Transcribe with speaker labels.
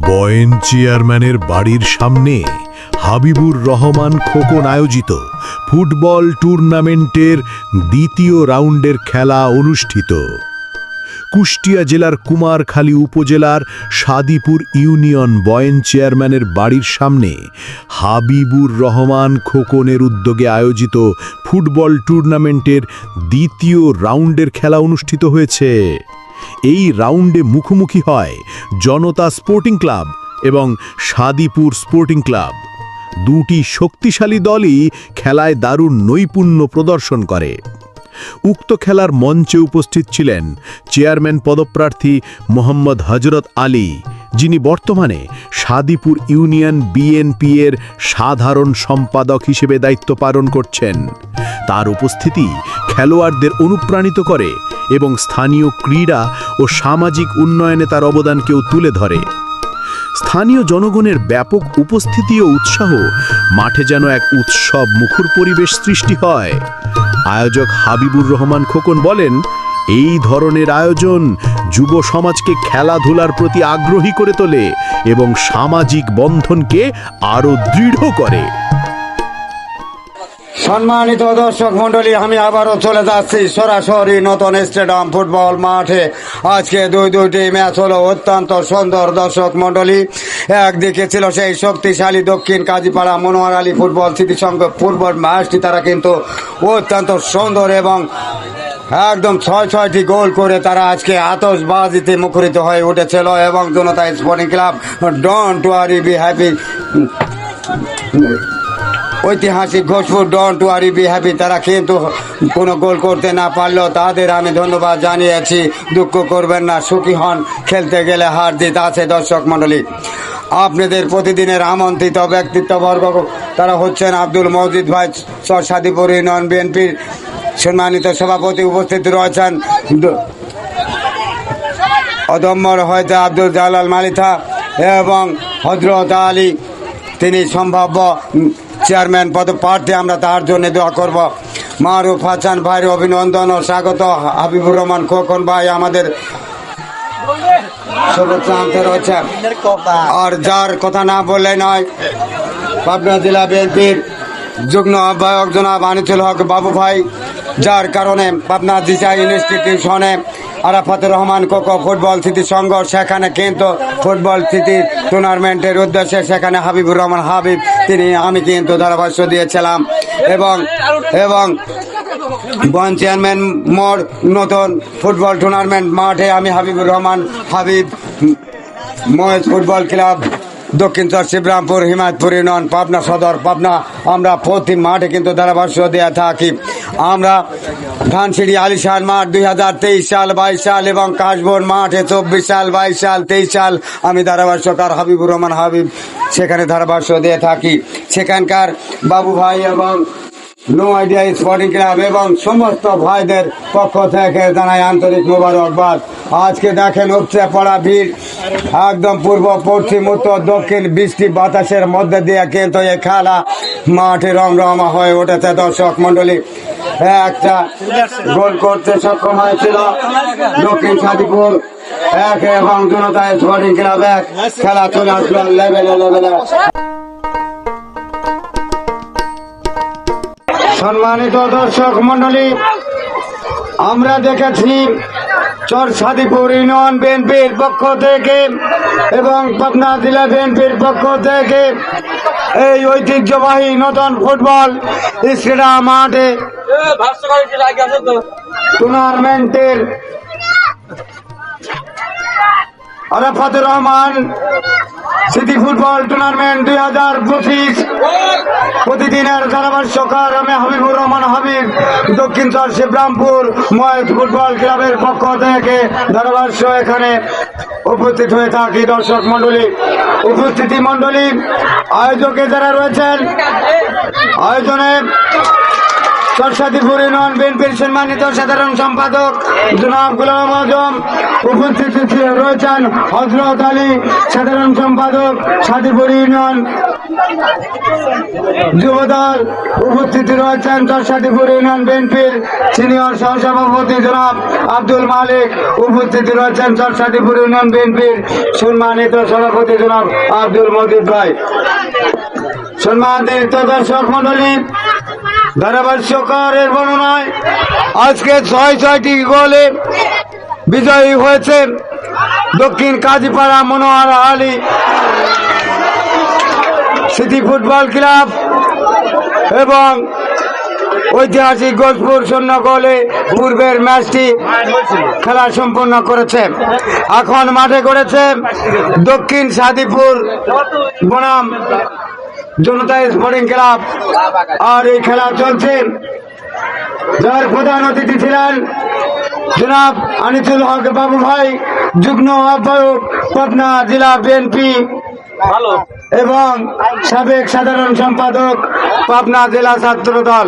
Speaker 1: বয়েন চেয়ারম্যানের বাড়ির সামনে হাবিবুর রহমান খোকন আয়োজিত ফুটবল টুর্নামেন্টের দ্বিতীয় রাউন্ডের খেলা অনুষ্ঠিত। কুষ্টিয়া জেলার কুমারখালী উপজেলার সাদিপুর ইউনিয়ন বয়েন চেয়ারম্যানের বাড়ির সামনে হাবিবুর রহমান খোকনের উদ্যোগে আয়োজিত ফুটবল টুর্নামেন্টের দ্বিতীয় রাউন্ডের খেলা অনুষ্ঠিত হয়েছে। এই রাউন্ডে মুখোমুখি হয় জনতা স্পোর্টিং ক্লাব এবং সাদিপুর স্পোর্টিং ক্লাব। দুটি শক্তিশালী দলই খেলায় দারুণ নৈপুণ্য প্রদর্শন করে। উক্ত খেলার মঞ্চে উপস্থিত ছিলেন চেয়ারম্যান পদপ্রার্থী মোহাম্মদ হজরত আলী, যিনি বর্তমানে সাদিপুর ইউনিয়ন বিএনপি এর সাধারণ সম্পাদক হিসেবে দায়িত্ব পালন করছেন। তার উপস্থিতি খেলোয়াড়দের অনুপ্রাণিত করে এবং স্থানীয় ক্রীড়া ও সামাজিক উন্নয়নে তার অবদানকেও তুলে ধরে। স্থানীয় জনগণের ব্যাপক উপস্থিতি ও উৎসাহ মাঠে যেন এক উৎসব মুখর পরিবেশ সৃষ্টি হয়। আয়োজক হাবিবুর রহমান খোকন বলেন, এই ধরনের আয়োজন যুব সমাজকে খেলাধুলার প্রতি আগ্রহী করে তোলে এবং সামাজিক বন্ধনকে আরও দৃঢ় করে।
Speaker 2: সম্মানিত দর্শক মন্ডলী আমি আবারও চলে যাচ্ছি সরাসরি নতুন স্টেডিয়াম ফুটবল মাঠে। আজকে দুই দুইটি ম্যাচ হলো অত্যন্ত সুন্দর দর্শক মন্ডলী একদিকে ছিল সেই শক্তিশালী দক্ষিণ কাজীপাড়া মনোয়ার আলী ফুটবল স্মৃতি সংঘ ফুটবল ম্যাচটি, তারা কিন্তু অত্যন্ত সুন্দর এবং একদম ছয় ছয়টি গোল করে তারা আজকে আতসবাজিতে মুখরিত হয়ে উঠেছিল এবং Janata sporting club don't worry be happy ঐতিহাসিক Ghoshpur don't worry be happy তারা কিন্তু কোনো গোল করতে না পারলেও তাদের আমি ধন্যবাদ জানিয়েছি। দুঃখ করবেন না, সুখী হন। খেলতে গেলে হার জিত আছে, দর্শক মণ্ডলী। আপনাদের প্রতিদিনের আমন্ত্রিত ব্যক্তিত্ববর্গ তারা হচ্ছেন আব্দুল মজিদ ভাই, সরসাদিপুর ইউনিয়ন বিএনপির সম্মানিত সভাপতি উপস্থিত রয়েছেন। অদম্যর হয়তো আব্দুল জালাল মালিথা এবং হজরত আলী। তিনি সম্ভাব্য চেয়ারম্যান পদপ্রার্থী, আমরা তার জন্য দোয়া করব। মারুফ হাসান ভাইয়ের অভিনন্দন ও স্বাগত। হাবিবুর রহমান খোকন ভাই আমাদের আর যার কথা না বললে নয়, পাবনা জেলা বিএনপির যুগ্ম আহ্বায়ক জনাব আনিসুল হক বাবু ভাই, যার কারণে পাবনা দিশা ইনস্টিটিউশনে আরাফাতুর রহমান কোকো ফুটবল স্মৃতি সংঘ, সেখানে কিন্তু ফুটবল স্মৃতি টুর্নামেন্টের উদ্দেশ্যে সেখানে হাবিবুর রহমান হাবিব তিনি আমি কিন্তু ধারাভাষ্য দিয়েছিলাম। এবং এবং বন চেয়ারম্যান মোর নতুন ফুটবল টুর্নামেন্ট মাঠে আমি Habibur Rahman, Habib Mahesh football club, Dakshin Char Shibrampur, Himayatpur union, Pabna Sadar, Pabna আমরা প্রতি মাঠে কিন্তু ধারাভাষ্য দেওয়া থাকি। আমরা ধানসিড়ি আলিশান মাঠ দুই হাজার তেইশ সাল, বাইশ সাল এবং কাশবন মাঠে চব্বিশ সাল, বাইশ সাল, তেইশ সাল আমি ধারাভাষ্যকার হাবিবুর রহমান হাবিব সেখানে ধারাভাষ্য দিয়ে থাকি। সেখানকার বাবু ভাই এবং নো আইডিয়া স্পোর্টিং ক্লাব এবং সমস্ত ভাইদের পক্ষ থেকে জানাই আন্তরিক মোবারকবাদ। আজকে দেখেন উপচে পড়া ভিড়। একদম পূর্ব, পশ্চিম, উত্তর, দক্ষিণ, বৃষ্টি, বাতাসের মধ্যে দিয়ে কিন্তু এই খেলা মাঠে রমরমা হয়ে উঠেছে। দর্শক মন্ডলী একটা গোল করতে সক্ষম হয়েছিল দক্ষিণ সাদিপুর এক এবং জনতা স্পোর্টিং ক্লাব এক খেলা চলে আসলো লেভেলে লেভেলে সম্মানিত দর্শক মন্ডলী আমরা দেখেছি চর সাদিপুর ইউনিয়ন বিএনপির পক্ষ থেকে এবং পাবনা জেলা বিএনপির পক্ষ থেকে এই ঐতিহ্যবাহী নতুন ফুটবল স্টেডিয়াম মাঠে টুর্নামেন্টের Arafatur Rahman city football tournament দুই হাজার পঁচিশ। প্রতিদিনের ধারাভাষ্যকার আমি হাবিবুর রহমান হাবিব, দক্ষিণ চর শিবরামপুর মহেশ ফুটবল ক্লাবের পক্ষ থেকে ধারাভাষ্য এখানে উপস্থিত হয়ে থাকি। দর্শক মন্ডলী উপস্থিতি মন্ডলী আয়োজকে যারা রয়েছেন আয়োজনে সরস্বতীপুর ইউনিয়ন বিএনপির সম্মানিত সাধারণ সম্পাদক জনাব গুলাম আজম। উপস্থিত রয়েছেন হজরত আলী, সাধারণ সম্পাদক সাদিপুর ইউনিয়ন যুবদল উপস্থিত রয়েছেন সরস্বতীপুর ইউনিয়ন বিএনপির সিনিয়র সহসভাপতি জনাব আব্দুল মালিক। উপস্থিত রয়েছেন সরস্বতীপুর ইউনিয়ন বিএনপির সম্মানিত সভাপতি জনাব আব্দুল মজিদ ভাই। সম্মানিত দর্শক মন্ডলী ধারাভাষ্যকারের বর্ণনায় আজকে ছয় ছয়টি গোলে বিজয়ী হয়েছে Dakshin Kazipara Manohar Ali city football club এবং ঐতিহাসিক গোজপুর শূন্য গোলে পূর্বের ম্যাচটি খেলা সম্পন্ন করেছে। এখন মাঠে করেছে দক্ষিণ সাদিপুর বনাম জনতা স্পোর্টিং ক্লাব আর এই খেলা চলছে। যার প্রধান অতিথি ছিলেন জনাব আনিসুল হক বাবু ভাই যুগ্ম আহ্বায়ক পাবনা জেলা বিএনপি এবং সাবেক সাধারণ সম্পাদক পাবনা জেলা ছাত্র দল